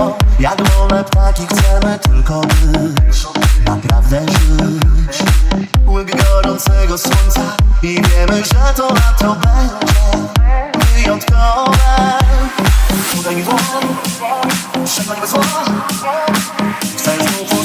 Niebo Jak wolne ptaki chcemy tylko być. Naprawdę żyć. Łyk gorącego słońca I wiemy, że to lato będzie Wyjątkowe. Podaj mi dłoń Przegoń zło Chcę znów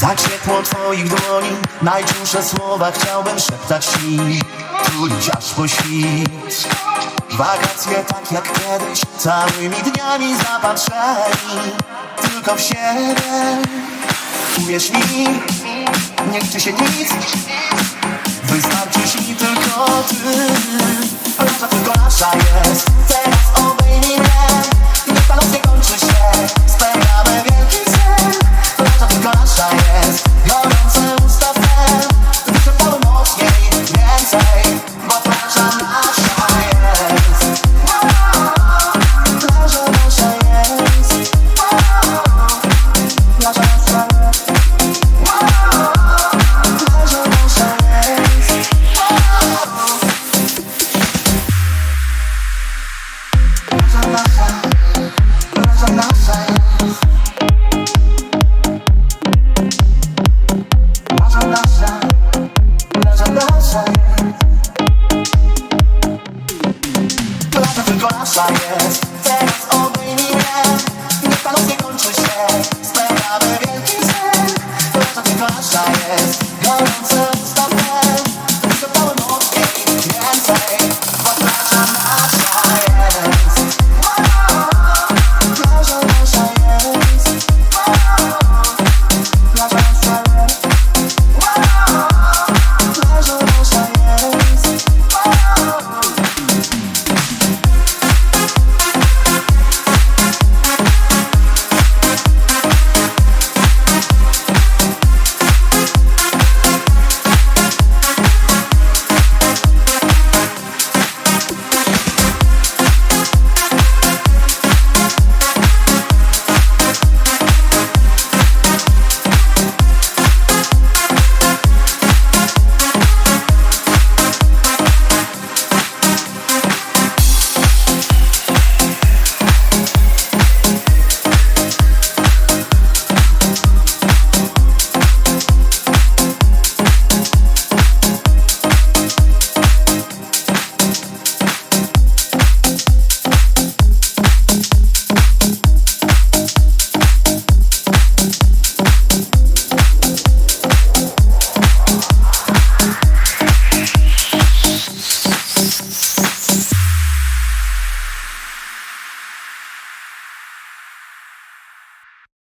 Za ciepło twoich dłoni Najczulsze słowa chciałbym szeptać ci. Tulić aż po świt. Wakacje tak jak kiedyś Całymi dniami zapatrzeni Tylko w siebie. Uwierz mi Nie liczy się nic. Wystarczy ci tylko ty. Plaża tylko nasza jest Wasza jest. Teraz obejmij mnie Niech panowie kończy się. Spędzamy wielki sen Wasza, wasza jest. Gorące ustawne